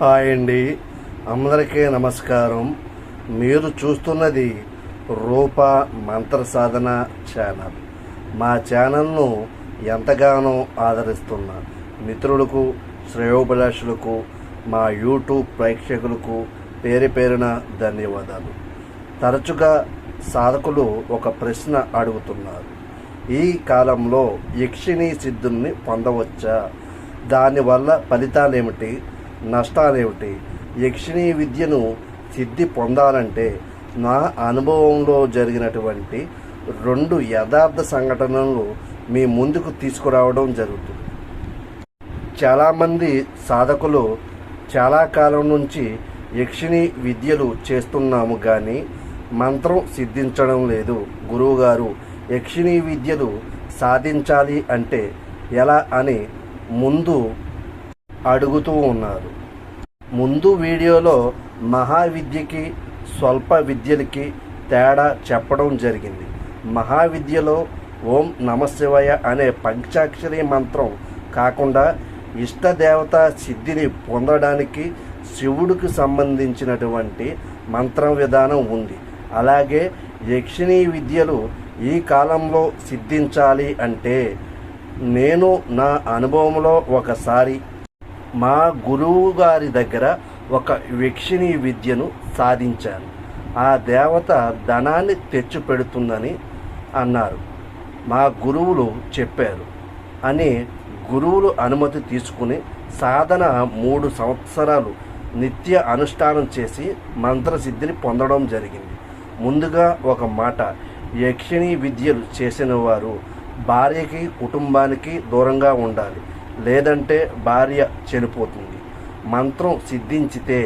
Hi అండి. అందరికీ నమస్కారం. మీరు చూస్తున్నది రూప మంత్ర సాధన ఛానల్. మా ఛానల్ను ఎంతగానో ఆదరిస్తున్న మిత్రులకు శ్రేయోభిలాషులకు మా యూట్యూబ్ ప్రేక్షకులకు పేరు పేరున ధన్యవాదాలు. తరచుగా సాధకులు ఒక ప్రశ్న అడుగుతున్నారు. ఈ కాలంలో యక్షిణీ సిద్ధుల్ని పొందవచ్చా? దానివల్ల ఫలితాలేమిటి? నష్టాలేమిటి? యక్షిణీ విద్యను సిద్ధి పొందాలంటే నా అనుభవంలో జరిగినటువంటి రెండు యథార్థ సంఘటనలు మీ ముందుకు తీసుకురావడం జరుగుతుంది. చాలామంది సాధకులు చాలా కాలం నుంచి యక్షిణి విద్యలు చేస్తున్నాము కానీ మంత్రం సిద్ధించడం లేదు. గురువుగారు యక్షిణీ విద్యలు సాధించాలి అంటే ఎలా అని ముందు అడుగుతూ ఉన్నారు. ముందు వీడియోలో మహావిద్యకి స్వల్ప విద్యలకి తేడా చెప్పడం జరిగింది. మహావిద్యలో ఓం నమశివయ అనే పంచాక్షరి మంత్రం కాకుండా ఇష్టదేవత సిద్ధిని పొందడానికి శివుడికి సంబంధించినటువంటి మంత్రం విధానం ఉంది. అలాగే యక్షిణీ విద్యలు ఈ కాలంలో సిద్ధించాలి అంటే నేను నా అనుభవంలో ఒకసారి మా గురువు గారి దగ్గర ఒక యక్షిణీ విద్యను సాధించాను ఆ దేవత ధనాన్ని తెచ్చిపెడుతుందని అన్నారు. మా గురువులు చెప్పారు అని గురువులు అనుమతి తీసుకుని సాధన మూడు సంవత్సరాలు నిత్య అనుష్ఠానం చేసి మంత్రసిద్ధిని పొందడం జరిగింది. ముందుగా ఒక మాట యక్షిణీ విద్యలు చేసిన వారు భార్యకి కుటుంబానికి దూరంగా ఉండాలి. లేదంటే భార్య చనిపోతుంది మంత్రం సిద్ధించితే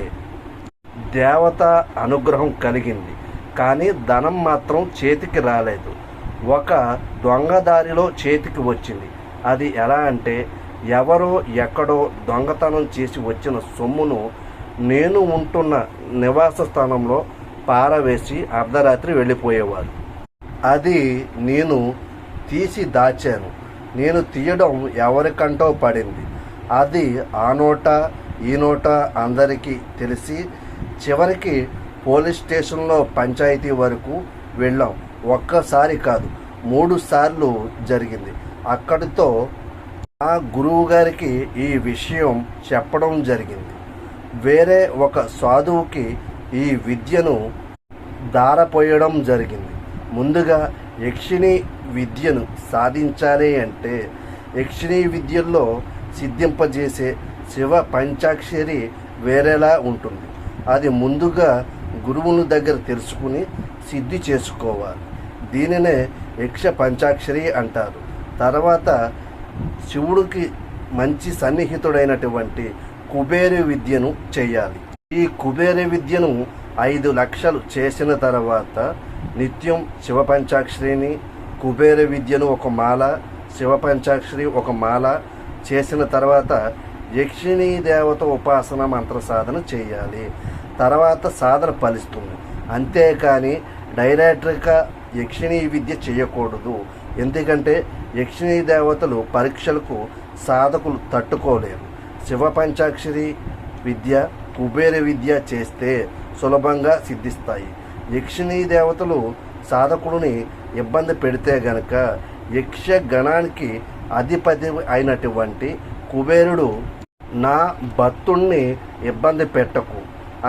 దేవత అనుగ్రహం కలిగింది. కానీ ధనం మాత్రం చేతికి రాలేదు. ఒక దొంగదారిలో చేతికి వచ్చింది. అది ఎలా అంటే ఎవరో ఎక్కడో దొంగతనం చేసి వచ్చిన సొమ్మును నేను ఉంటున్న నివాస స్థానంలో పారవేసి అర్ధరాత్రి వెళ్ళిపోయేవారు అది నేను తీసి దాచాను. నేను తీయడం ఎవరికంటో పడింది. అది ఆ నోట ఈ నోట అందరికీ తెలిసి చివరికి పోలీస్ స్టేషన్లో పంచాయతీ వరకు వెళ్ళాం. ఒక్కసారి కాదు మూడు సార్లు జరిగింది. అక్కడితో ఆ గురువు గారికి ఈ విషయం చెప్పడం జరిగింది. వేరే ఒక సాధువుకి ఈ విద్యను దారపోయడం జరిగింది. ముందుగా యక్షిణి విద్యను సాధించాలి అంటే యక్షిణీ విద్యల్లో సిద్ధింపజేసే శివ పంచాక్షరి వేరేలా ఉంటుంది. అది ముందుగా గురువుల దగ్గర తెలుసుకుని సిద్ధి చేసుకోవాలి. దీనినే యక్ష పంచాక్షరి అంటారు. తర్వాత శివుడికి మంచి సన్నిహితుడైనటువంటి కుబేర విద్యను చేయాలి. ఈ కుబేర విద్యను ఐదు లక్షలు చేసిన తర్వాత నిత్యం శివ పంచాక్షరిని కుబేర విద్యను ఒక మాల శివ పంచాక్షరి ఒక మాల చేసిన తర్వాత యక్షిణీ దేవత ఉపాసన మంత్ర సాధన చేయాలి. తర్వాత సాధన ఫలిస్తుంది. అంతేకాని డైరెక్ట్గా యక్షిణీ విద్య చేయకూడదు. ఎందుకంటే యక్షిణీ దేవతలు పరీక్షలకు సాధకులు తట్టుకోలేరు. శివ పంచాక్షరి విద్య కుబేర విద్య చేస్తే సులభంగా సిద్ధిస్తాయి. యక్షిణీ దేవతలు సాధకుడిని ఇబ్బంది పెడితే గనక యక్షగణానికి అధిపతి అయినటువంటి కుబేరుడు నా భక్తుణ్ణి ఇబ్బంది పెట్టకు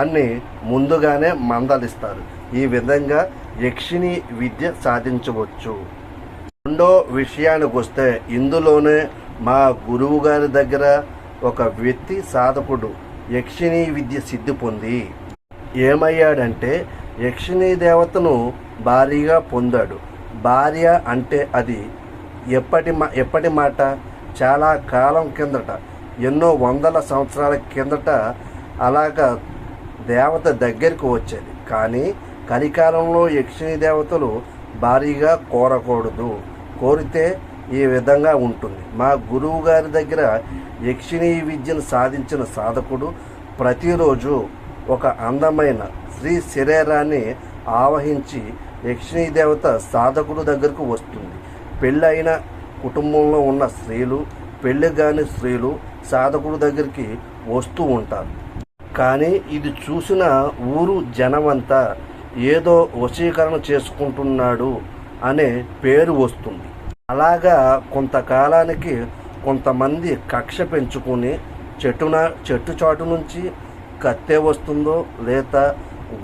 అని ముందుగానే మందలిస్తారు. ఈ విధంగా యక్షిణి విద్య సాధించవచ్చు. రెండో విషయానికి వస్తే ఇందులోనే మా గురువు గారి దగ్గర ఒక వ్యక్తి సాధకుడు యక్షిణీ విద్య సిద్ధి పొంది. ఏమయ్యాడంటే యక్షిణీ దేవతను భారీగా పొందాడు. భార్య అంటే అది ఎప్పటి మా ఎప్పటి మాట? చాలా కాలం కిందట ఎన్నో వందల సంవత్సరాల కిందట అలాగా దేవత దగ్గరికి వచ్చేది. కానీ కలికాలంలో యక్షిణీ దేవతలు భారీగా కోరకూడదు. కోరితే ఈ విధంగా ఉంటుంది. మా గురువు గారి దగ్గర యక్షిణీ విద్యను సాధించిన సాధకుడు ప్రతిరోజు ఒక అందమైన స్త్రీ శరీరాన్ని ఆవహించి దేవత సాధకుడు దగ్గరకు వస్తుంది. పెళ్ళైన కుటుంబంలో ఉన్న స్త్రీలు పెళ్ళి కాని స్త్రీలు సాధకుడు దగ్గరికి వస్తూ ఉంటారు. కానీ ఇది చూసిన ఊరు జనమంతా ఏదో వశీకరణ చేసుకుంటున్నాడు అనే పేరు వస్తుంది. అలాగా కొంతకాలానికి కొంతమంది కక్ష పెంచుకుని చెట్టున చెట్టు చాటు నుంచి కత్తే వస్తుందో లేదా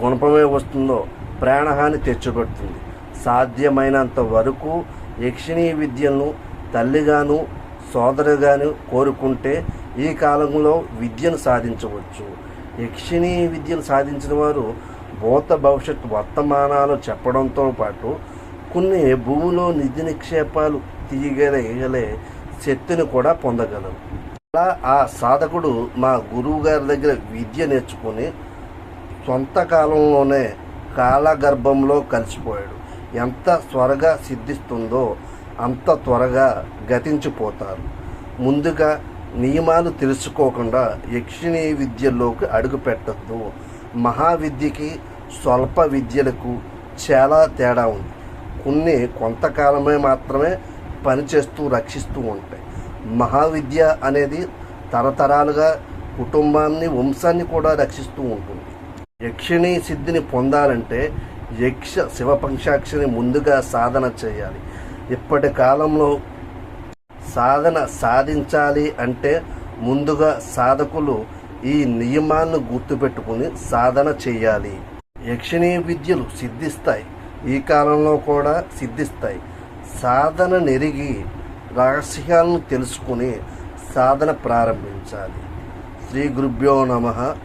గుణపమే వస్తుందో ప్రాణహాని తెచ్చిపెడుతుంది సాధ్యమైనంత వరకు యక్షిణీ విద్యను తల్లిగాను సోదరుగాను కోరుకుంటే ఈ కాలంలో విద్యను సాధించవచ్చు. యక్షిణీ విద్యను సాధించిన వారు భూత భవిష్యత్ వర్తమానాలు చెప్పడంతో పాటు కొన్ని భూమిలో నిధి నిక్షేపాలు తీయగలిగే శక్తిని కూడా పొందగలరు. అలా ఆ సాధకుడు మా గురువు గారి దగ్గర విద్య నేర్చుకుని సొంత కాలంలోనే కాలగర్భంలో కలిసిపోయాడు. ఎంత త్వరగా సిద్ధిస్తుందో అంత త్వరగా గతించిపోతారు. ముందుగా నియమాలు తెలుసుకోకుండా యక్షిణీ విద్యలోకి అడుగుపెట్టద్దు మహావిద్యకి స్వల్ప విద్యలకు చాలా తేడా ఉంది. కొన్ని కొంతకాలమే మాత్రమే పనిచేస్తూ రక్షిస్తూ ఉంటాయి. మహావిద్య అనేది తరతరాలుగా కుటుంబాన్ని వంశాన్ని కూడా రక్షిస్తూ ఉంటుంది. యక్షిణీ సిద్ధిని పొందాలంటే యక్ష శివపంక్షాక్షిని ముందుగా సాధన చేయాలి. ఇప్పటి కాలంలో సాధన సాధించాలి అంటే ముందుగా సాధకులు ఈ నియమాన్ని గుర్తుపెట్టుకుని సాధన చేయాలి. యక్షిణీ విద్యలు సిద్ధిస్తాయి. ఈ కాలంలో కూడా సిద్ధిస్తాయి. సాధన నెరిగి రహస్యాలను తెలుసుకుని సాధన ప్రారంభించాలి. శ్రీ గురుభ్యో నమ.